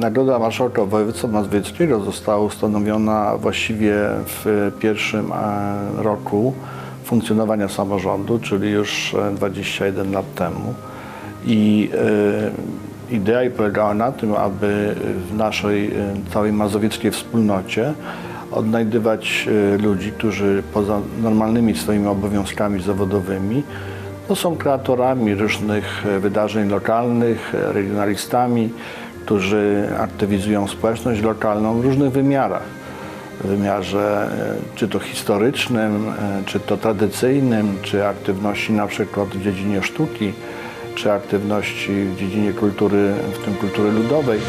E, Nagroda Marszałka Województwa Mazowieckiego została ustanowiona właściwie w pierwszym e, roku funkcjonowania samorządu, czyli już e, 21 lat temu. I e, idea polegała na tym, aby w naszej e, całej mazowieckiej wspólnocie odnajdywać e, ludzi, którzy poza normalnymi swoimi obowiązkami zawodowymi są kreatorami różnych e, wydarzeń lokalnych, e, regionalistami, którzy aktywizują społeczność lokalną w różnych wymiarach. W wymiarze e, czy to historycznym, e, czy to tradycyjnym, czy aktywności na przykład w dziedzinie sztuki, czy aktywności w dziedzinie kultury, w tym kultury ludowej.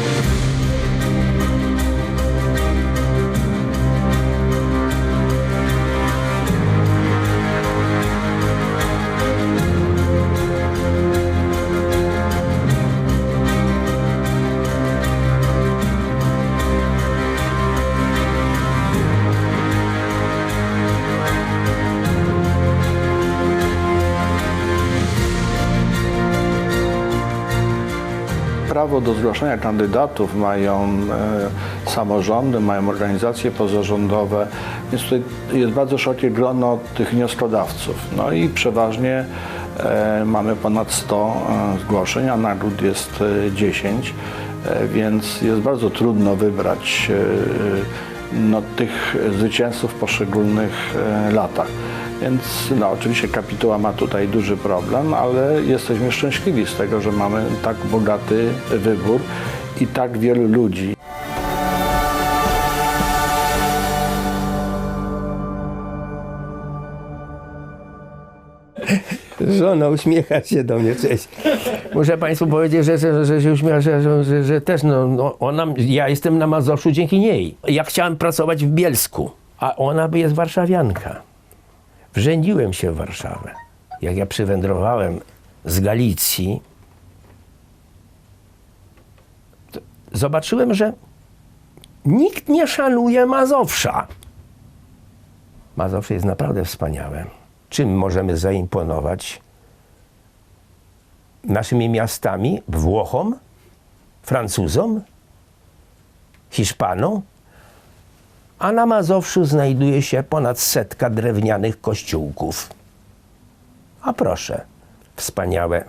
Prawo do zgłaszania kandydatów mają e, samorządy, mają organizacje pozarządowe, więc tutaj jest bardzo szerokie grono tych wnioskodawców. No i przeważnie e, mamy ponad 100 e, zgłoszeń, a nagród jest e, 10, e, więc jest bardzo trudno wybrać e, no, tych zwycięzców w poszczególnych e, latach. Więc no, oczywiście kapituła ma tutaj duży problem, ale jesteśmy szczęśliwi z tego, że mamy tak bogaty wybór i tak wielu ludzi. Żona uśmiecha się do mnie, cześć. Muszę Państwu powiedzieć, że, że, że się uśmiecha, że, że, że, też no, no, ona, ja jestem na Mazowszu dzięki niej. Ja chciałem pracować w Bielsku, a ona jest warszawianka. Wrzędziłem się w Warszawę. Jak ja przywędrowałem z Galicji, zobaczyłem, że nikt nie szanuje Mazowsza. Mazowsze jest naprawdę wspaniałe. Czym możemy zaimponować? Naszymi miastami? Włochom? Francuzom? Hiszpanom? A na Mazowszu znajduje się ponad setka drewnianych kościółków. A proszę, wspaniałe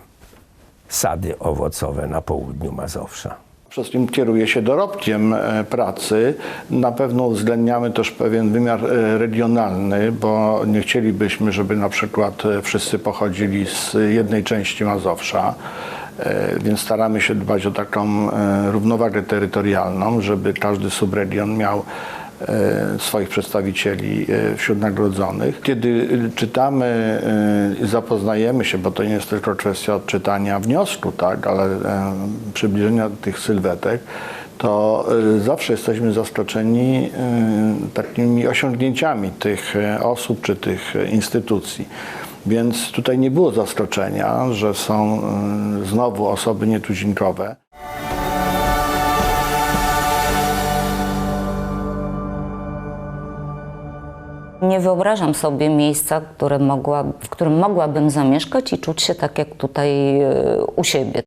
sady owocowe na południu Mazowsza. Przede wszystkim kieruje się dorobkiem e, pracy. Na pewno uwzględniamy też pewien wymiar e, regionalny, bo nie chcielibyśmy, żeby na przykład e, wszyscy pochodzili z jednej części Mazowsza. Więc staramy się dbać o taką równowagę terytorialną, żeby każdy subregion miał swoich przedstawicieli e, wśród nagrodzonych. Kiedy e, czytamy e, zapoznajemy się, bo to nie jest tylko kwestia odczytania wniosku, tak, ale e, przybliżenia tych sylwetek, to e, zawsze jesteśmy zaskoczeni e, takimi osiągnięciami tych e, osób czy tych e, instytucji. Więc tutaj nie było zaskoczenia, że są e, znowu osoby nietuzinkowe. Nie wyobrażam sobie miejsca, które mogła, w którym mogłabym zamieszkać i czuć się tak jak tutaj e, u siebie.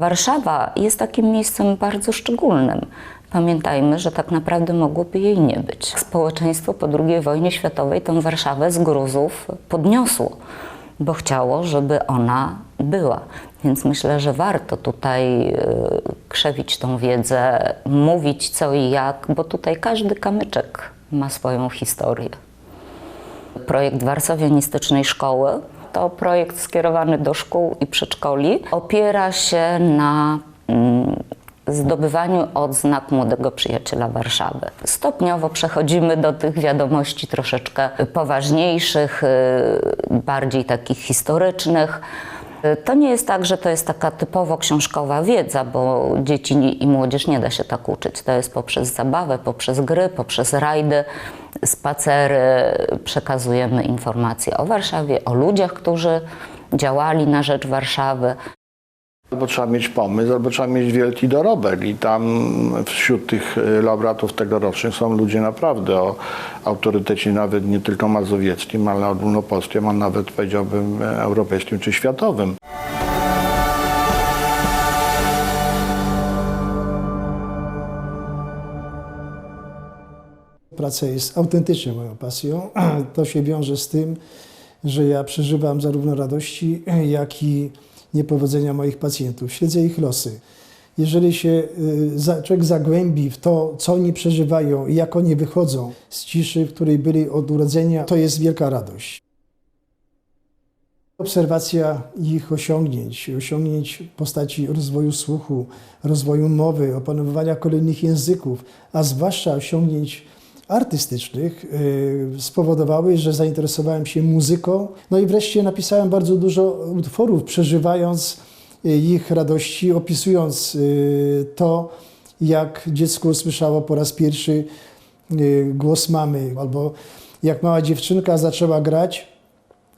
Warszawa jest takim miejscem bardzo szczególnym. Pamiętajmy, że tak naprawdę mogłoby jej nie być. Społeczeństwo po II wojnie światowej tę Warszawę z gruzów podniosło, bo chciało, żeby ona była. Więc myślę, że warto tutaj e, krzewić tą wiedzę, mówić co i jak, bo tutaj każdy kamyczek ma swoją historię. Projekt warszawianistycznej szkoły to projekt skierowany do szkół i przedszkoli. Opiera się na mm, zdobywaniu odznak Młodego Przyjaciela Warszawy. Stopniowo przechodzimy do tych wiadomości troszeczkę poważniejszych, y, bardziej takich historycznych. Y, To nie jest tak, że to jest taka typowo książkowa wiedza, bo dzieci i młodzież nie da się tak uczyć. To jest poprzez zabawę, poprzez gry, poprzez rajdy, spacery. Przekazujemy informacje o Warszawie, o ludziach, którzy działali na rzecz Warszawy. Albo trzeba mieć pomysł, albo trzeba mieć wielki dorobek i tam wśród tych e, laureatów tegorocznych są ludzie naprawdę o autorytecie nawet nie tylko mazowieckim, ale ogólnopolskim, a nawet powiedziałbym europejskim czy światowym. Praca jest autentycznie moją pasją. To się wiąże z tym, że ja przeżywam zarówno radości, jak i niepowodzenia moich pacjentów. Śledzę ich losy. Jeżeli się y, człowiek zagłębi w to, co oni przeżywają i jak oni wychodzą z ciszy, w której byli od urodzenia, to jest wielka radość. Obserwacja ich osiągnięć, osiągnięć w postaci rozwoju słuchu, rozwoju mowy, opanowania kolejnych języków, a zwłaszcza osiągnięć artystycznych yy, spowodowały, że zainteresowałem się muzyką. No i wreszcie napisałem bardzo dużo utworów, przeżywając yy, ich radości, opisując yy, to, jak dziecko usłyszało po raz pierwszy głos mamy, albo jak mała dziewczynka zaczęła grać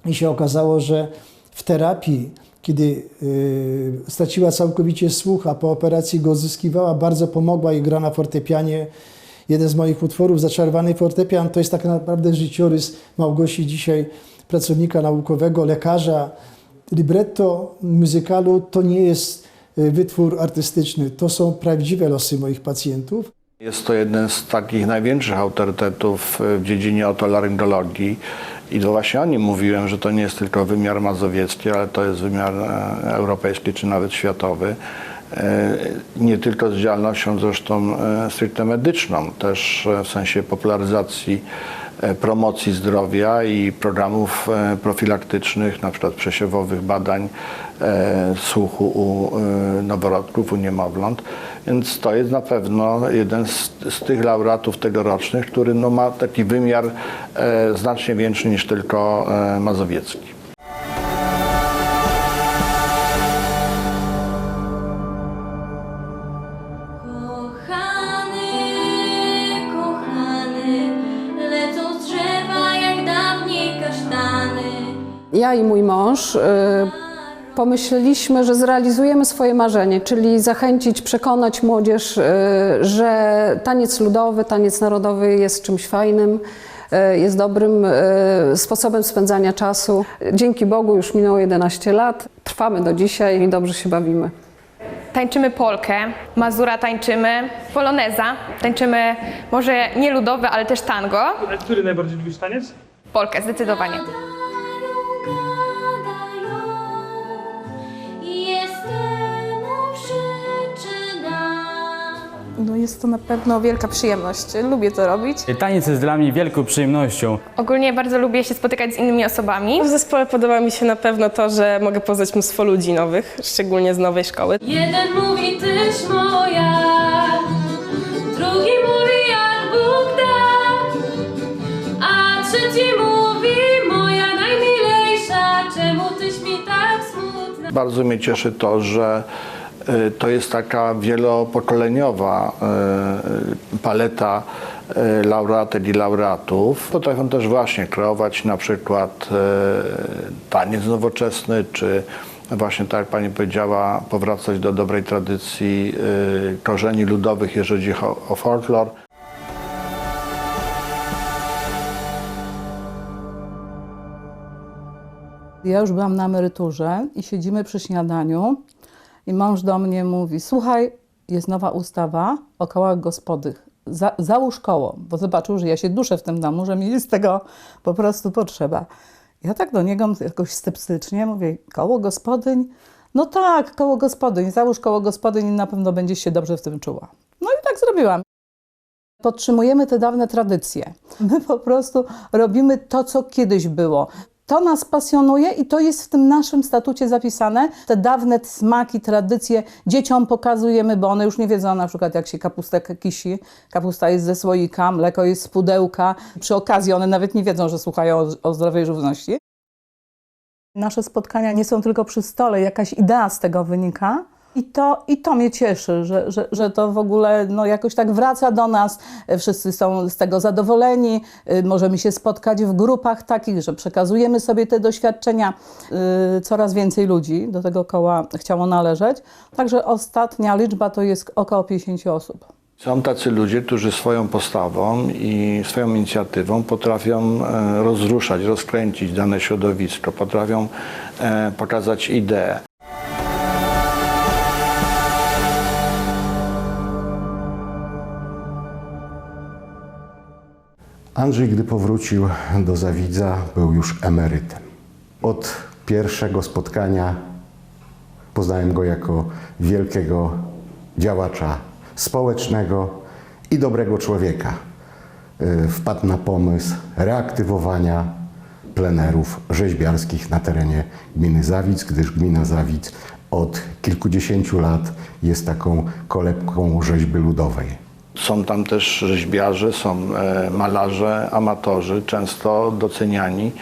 i się okazało, że w terapii, kiedy y, straciła całkowicie słuch, a po operacji go odzyskiwała, bardzo pomogła jej gra na fortepianie. Jeden z moich utworów, Zaczarowany fortepian, to jest tak naprawdę życiorys Małgosi dzisiaj, pracownika naukowego, lekarza. Libretto muzykalu to nie jest y, wytwór artystyczny, to są prawdziwe losy moich pacjentów. Jest to jeden z takich największych autorytetów w dziedzinie otolaryngologii i to właśnie o nim mówiłem, że to nie jest tylko wymiar mazowiecki, ale to jest wymiar e, europejski czy nawet światowy. E, Nie tylko z działalnością zresztą e, stricte medyczną, też e, w sensie popularyzacji promocji zdrowia i programów profilaktycznych, na przykład przesiewowych badań słuchu u noworodków, u niemowląt. Więc to jest na pewno jeden z, z tych laureatów tegorocznych, który no, ma taki wymiar znacznie większy niż tylko mazowiecki. Ja i mój mąż y, pomyśleliśmy, że zrealizujemy swoje marzenie, czyli zachęcić, przekonać młodzież, y, że taniec ludowy, taniec narodowy jest czymś fajnym, y, jest dobrym sposobem spędzania czasu. Dzięki Bogu już minęło 11 lat, trwamy do dzisiaj i dobrze się bawimy. Tańczymy polkę, mazura tańczymy, poloneza, tańczymy może nie ludowe, ale też tango. A który najbardziej lubisz taniec? Polkę, zdecydowanie. Jest to na pewno wielka przyjemność. Lubię to robić. Taniec jest dla mnie wielką przyjemnością. Ogólnie bardzo lubię się spotykać z innymi osobami. W zespole podoba mi się na pewno to, że mogę poznać mnóstwo ludzi nowych, szczególnie z nowej szkoły. Jeden mówi tyś moja, drugi mówi jak Bóg da, a trzeci mówi moja najmilejsza, czemu tyś mi tak smutna? Bardzo mnie cieszy to, że to jest taka wielopokoleniowa e, paleta e, laureatek i laureatów. Potrafią też właśnie kreować na przykład e, taniec nowoczesny, czy właśnie tak jak Pani powiedziała, powracać do dobrej tradycji e, korzeni ludowych, jeżeli chodzi o folklor. Ja już byłam na emeryturze i siedzimy przy śniadaniu i mąż do mnie mówi, słuchaj, jest nowa ustawa o kołach gospodych. Za, załóż koło, bo zobaczył, że ja się duszę w tym domu, że mi jest tego po prostu potrzeba. Ja tak do niego jakoś sceptycznie mówię, koło gospodyń? No tak, koło gospodyń, załóż koło gospodyń i na pewno będziesz się dobrze w tym czuła. No i tak zrobiłam. Podtrzymujemy te dawne tradycje. My po prostu robimy to, co kiedyś było. To nas pasjonuje i to jest w tym naszym statucie zapisane. Te dawne smaki, tradycje dzieciom pokazujemy, bo one już nie wiedzą na przykład jak się kapustę kisi. Kapusta jest ze słoika, mleko jest z pudełka. Przy okazji one nawet nie wiedzą, że słuchają o, o zdrowej żywności. Nasze spotkania nie są tylko przy stole, jakaś idea z tego wynika. I to, I to mnie cieszy, że, że, że to w ogóle no, jakoś tak wraca do nas. Wszyscy są z tego zadowoleni. Y, Możemy się spotkać w grupach takich, że przekazujemy sobie te doświadczenia. Y, Coraz więcej ludzi do tego koła chciało należeć. Także ostatnia liczba to jest około 50 osób. Są tacy ludzie, którzy swoją postawą i swoją inicjatywą potrafią e, rozruszać, rozkręcić dane środowisko, potrafią e, pokazać ideę. Andrzej, gdy powrócił do Zawidza, był już emerytem. Od pierwszego spotkania poznałem go jako wielkiego działacza społecznego i dobrego człowieka. Y, Wpadł na pomysł reaktywowania plenerów rzeźbiarskich na terenie gminy Zawidz, gdyż gmina Zawidz od kilkudziesięciu lat jest taką kolebką rzeźby ludowej. Są tam też rzeźbiarze, są e, malarze, amatorzy, często doceniani,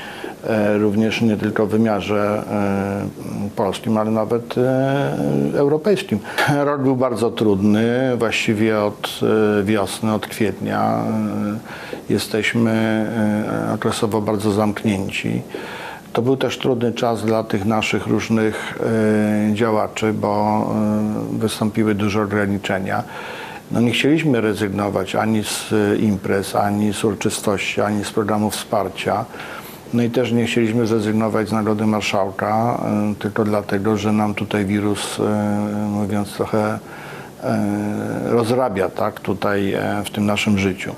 e, również nie tylko w wymiarze e, polskim, ale nawet europejskim. Rok był bardzo trudny, właściwie od wiosny, od kwietnia jesteśmy okresowo bardzo zamknięci. To był też trudny czas dla tych naszych różnych działaczy, bo wystąpiły duże ograniczenia. No nie chcieliśmy rezygnować ani z e, imprez, ani z uroczystości, ani z programów wsparcia. No i też nie chcieliśmy zrezygnować z Nagrody Marszałka, e, tylko dlatego, że nam tutaj wirus, e, mówiąc trochę, rozrabia tak, tutaj w tym naszym życiu.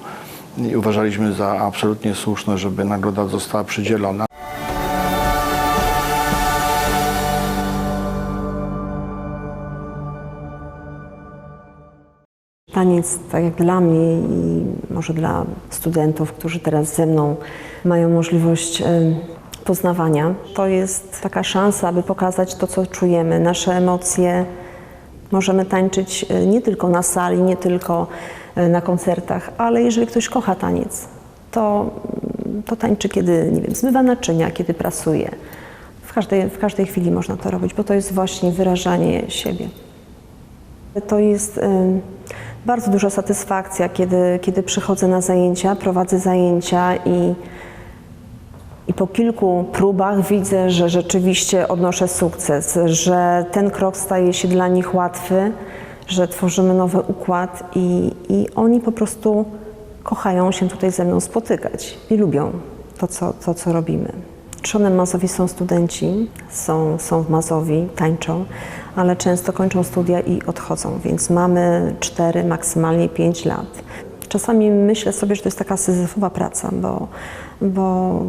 I uważaliśmy za absolutnie słuszne, żeby nagroda została przydzielona. Taniec, tak jak dla mnie i może dla studentów, którzy teraz ze mną mają możliwość em, poznawania, to jest taka szansa, aby pokazać to, co czujemy, nasze emocje. Możemy tańczyć e, nie tylko na sali, nie tylko e, na koncertach, ale jeżeli ktoś kocha taniec, to, to tańczy, kiedy, nie wiem, zmywa naczynia, kiedy pracuje. W każdej, w każdej chwili można to robić, bo to jest właśnie wyrażanie siebie. To jest em, bardzo duża satysfakcja, kiedy, kiedy przychodzę na zajęcia, prowadzę zajęcia i, i po kilku próbach widzę, że rzeczywiście odnoszę sukces, że ten krok staje się dla nich łatwy, że tworzymy nowy układ i, i oni po prostu kochają się tutaj ze mną spotykać i lubią to, co, to, co robimy. Trzonem Mazowi są studenci, są, są w Mazowi, tańczą, ale często kończą studia i odchodzą, więc mamy 4, maksymalnie 5 lat. Czasami myślę sobie, że to jest taka syzyfowa praca, bo, bo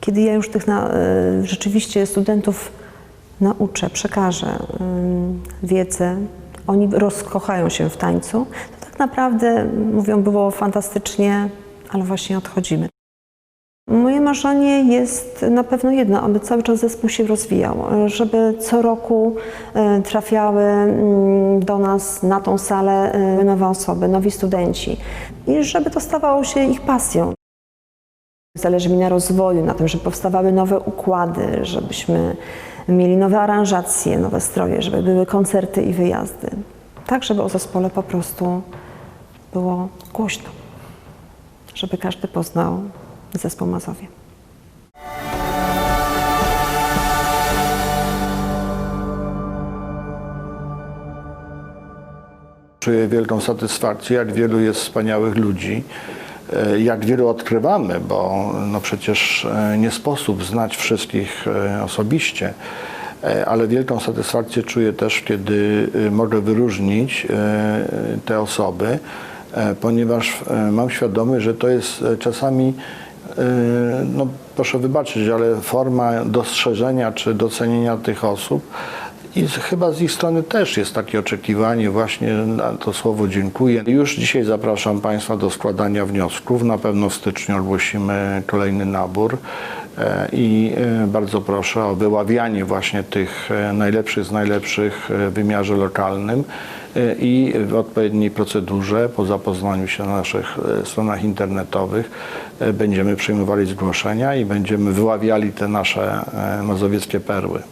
kiedy ja już tych na, y, rzeczywiście studentów nauczę, przekażę wiedzę, oni rozkochają się w tańcu, to tak naprawdę mówią, było fantastycznie, ale właśnie odchodzimy. Moje marzenie jest na pewno jedno, aby cały czas zespół się rozwijał, żeby co roku e, trafiały mm, do nas na tą salę e, nowe osoby, nowi studenci i żeby to stawało się ich pasją. Zależy mi na rozwoju, na tym, żeby powstawały nowe układy, żebyśmy mieli nowe aranżacje, nowe stroje, żeby były koncerty i wyjazdy. Tak, żeby o zespole po prostu było głośno, żeby każdy poznał zespół Mazowie. Czuję wielką satysfakcję, jak wielu jest wspaniałych ludzi, e, jak wielu odkrywamy, bo no przecież e, nie sposób znać wszystkich e, osobiście, ale wielką satysfakcję czuję też, kiedy mogę wyróżnić te osoby, ponieważ mam świadomość, że to jest czasami no proszę wybaczyć, ale forma dostrzeżenia czy docenienia tych osób i chyba z ich strony też jest takie oczekiwanie właśnie na to słowo dziękuję. Już dzisiaj zapraszam Państwa do składania wniosków. Na pewno w styczniu ogłosimy kolejny nabór e, i e, bardzo proszę o wyławianie właśnie tych e, najlepszych z najlepszych w wymiarze lokalnym i w odpowiedniej procedurze po zapoznaniu się na naszych e, stronach internetowych e, będziemy przyjmowali zgłoszenia i będziemy wyławiali te nasze e, mazowieckie perły.